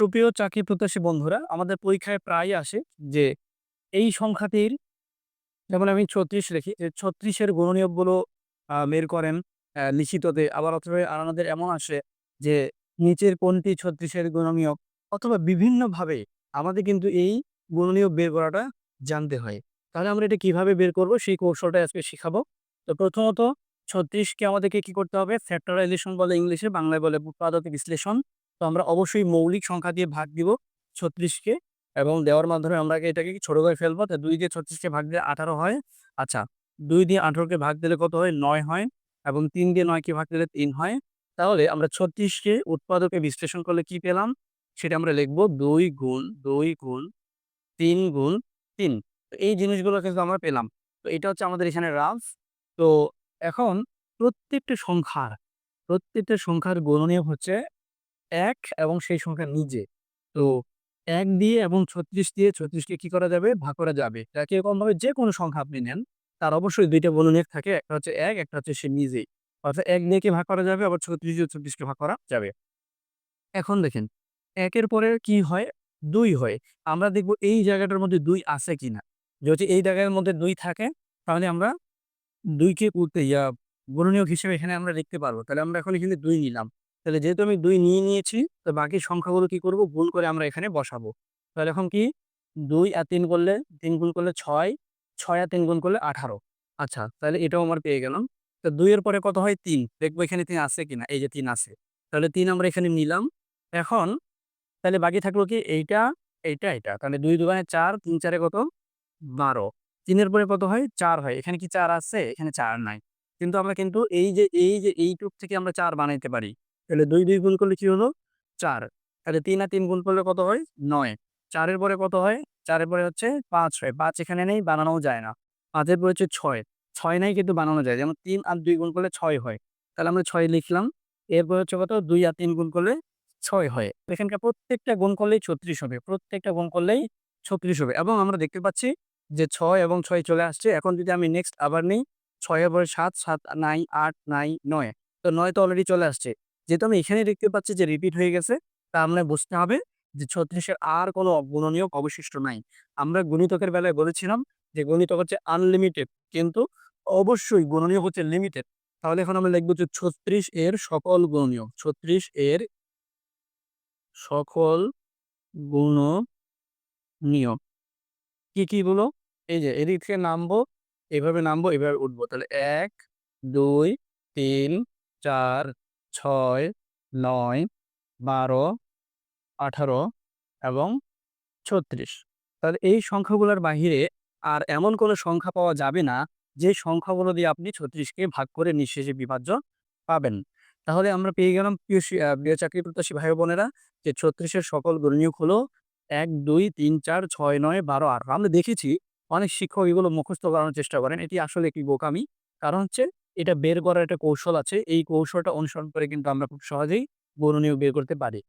সুপ্রিয় চাকরি প্রত্যাশী বন্ধুরা, আমাদের পরীক্ষায় প্রায়ই আসে যে এই সংখ্যাটির যেমন আমি ছত্রিশ যে ছত্রিশের গুণনীয়কগুলো বের করেন লিখিততে। আবার অথবা আমাদের এমন আসে যে নিচের কোনটি ছত্রিশের গুণনীয়ক? অথবা বিভিন্নভাবে আমাদের কিন্তু এই গুণনীয়ক বের করাটা জানতে হয়। তাহলে আমরা এটা কীভাবে বের করব? সেই কৌশলটা আজকে শিখাবো। তো প্রথমত, ছত্রিশকে আমাদেরকে কি করতে হবে? ফ্যাক্টরাইজেশন বলে ইংলিশে, বাংলায় বলে উৎপাদক বিশ্লেষণ। তো আমরা অবশ্যই মৌলিক সংখ্যা দিয়ে ভাগ দিব ছত্রিশকে এবং দেওয়ার মাধ্যমে আমরা এটাকে ছোট করে ফেলব? তো দুই দিয়ে ছত্রিশকে ভাগ দিলে আঠারো হয়। আচ্ছা দুই দিয়ে আঠারোকে ভাগ দিলে কত হয়? নয় হয় এবং তিন দিয়ে নয়কে ভাগ দিলে তিন হয়। তাহলে আমরা ছত্রিশকে উৎপাদকে বিশ্লেষণ করলে কি পেলাম? সেটা আমরা লিখব দুই গুণ দুই গুণ, তিন গুণ, তিন। তো এই জিনিসগুলো কিন্তু আমরা পেলাম। তো এটা হচ্ছে আমাদের এখানে রাফ। তো এখন প্রত্যেকটা সংখ্যার প্রত্যেকটা সংখ্যার গণনীয় হচ্ছে এক এবং সেই সংখ্যা নিজে। তো এক দিয়ে এবং ছত্রিশ দিয়ে ছত্রিশকে কি করা যাবে? ভাগ করা যাবে। তা কীরকম ভাবে যে কোনো সংখ্যা আপনি নেন, তার অবশ্যই দুইটা গুণনীয়ক থাকে, একটা হচ্ছে এক, একটা হচ্ছে সে নিজেই। অর্থাৎ এক দিয়ে ভাগ করা যাবে? আবার ছত্রিশ দিয়ে ছত্রিশকে ভাগ করা যাবে। এখন দেখেন, একের পরে কি হয়? দুই হয়। আমরা দেখব এই জায়গাটার মধ্যে দুই আছে কিনা। যদি এই জায়গার মধ্যে দুই থাকে, তাহলে আমরা দুইকে করতে ইয়া গুণনীয়ক হিসেবে এখানে আমরা লিখতে পারব। তাহলে আমরা এখন এখানে দুই নিলাম। তাহলে যেহেতু আমি দুই নিয়ে নিয়েছি, তো বাকি সংখ্যাগুলো কি করব? গুণ করে আমরা এখানে বসাবো। তাহলে এখন কি? দুই আর তিন করলে, তিন গুণ করলে ছয় ছয় আর তিন গুণ করলে আঠারো। আচ্ছা তাহলে এটাও আমার পেয়ে গেলাম। তো দুইয়ের পরে কত হয়? তিন। দেখব এখানে তিন আছে কিনা? এই যে তিন আছে। তাহলে তিন আমরা এখানে নিলাম। এখন, তাহলে বাকি থাকল কি? এইটা এইটা এটা তাহলে দুই দুগানে চার, তিন চারে কত? বারো। তিনের পরে কত হয়? চার হয়। এখানে কি চার আছে? এখানে চার নাই। কিন্তু আমরা কিন্তু এই যে এই যে, এইটুক থেকে আমরা চার বানাইতে পারি। তাহলে দুই দুই গুণ করলে কি হলো? চার। তাহলে তিন আর তিন গুণ করলে কত হয়? নয়। চারের পরে কত হয়? চারের পরে হচ্ছে পাঁচ হয়। পাঁচ এখানে নেই, বানানোও যায় না। পাঁচের পরে হচ্ছে ছয়। ছয় নাই কিন্তু বানানো যায়। যেমন তিন আর দুই গুণ করলে ছয় হয়। তাহলে আমরা ছয় লিখলাম। এরপর হচ্ছে কত? দুই আর তিন গুণ করলে ছয় হয়। এখানকার প্রত্যেকটা গুণ করলেই ছত্রিশ হবে। প্রত্যেকটা গুণ করলেই ছত্রিশ হবে। এবং আমরা দেখতে পাচ্ছি যে ছয় এবং ছয় চলে আসছে। এখন যদি আমি নেক্সট আবার নিই, ছয়ের পরে সাত সাত নাই আট নাই নয়। তো নয় তো অলরেডি চলে আসছে। যেহেতু আমি এখানে দেখতে পাচ্ছি যে রিপিট হয়ে গেছে তা আমরা বুঝতে হবে যে ছত্রিশের আর কোনো গুণনীয়ক অবশিষ্ট নাই। আমরা গণিতকের বেলায় বলেছিলাম যে গণিতক হচ্ছে আনলিমিটেড কিন্তু অবশ্যই গুণনীয়ক হচ্ছে লিমিটেড তাহলে এখন আমরা লিখব যে ছত্রিশ এর সকল গুণনীয়ক ছত্রিশ এর সকল গুণ নিয়ম কি কি গুলো এই যে এদিক থেকে নামবো, এভাবে নামবো, এভাবে উঠবো। তাহলে এক, দুই, তিন, চার ছয়, নয়, বারো, আঠারো এবং ছত্রিশ। তাহলে এই সংখ্যাগুলোর বাহিরে আর এমন কোনো সংখ্যা পাওয়া যাবে না যে সংখ্যাগুলো দিয়ে আপনি ছত্রিশকে ভাগ করে নিঃশেষে বিভাজ্য পাবেন। তাহলে আমরা পেয়ে গেলাম প্রিয় প্রিয় চাকরি প্রত্যাশী ভাই বোনেরা যে ছত্রিশের সকল গণনীয় হলো এক, দুই, তিন, চার, ছয়, নয়, বারো, আঠারো। আমরা দেখেছি অনেক শিক্ষক এগুলো মুখস্থ করানোর চেষ্টা করেন। এটি আসলে একটি বোকামি। কারণ হচ্ছে এটা বের করার একটা কৌশল আছে। এই কৌশলটা অনুসরণ করে কিন্তু আমরা খুব সহজেই গণনীয় বের করতে পারি।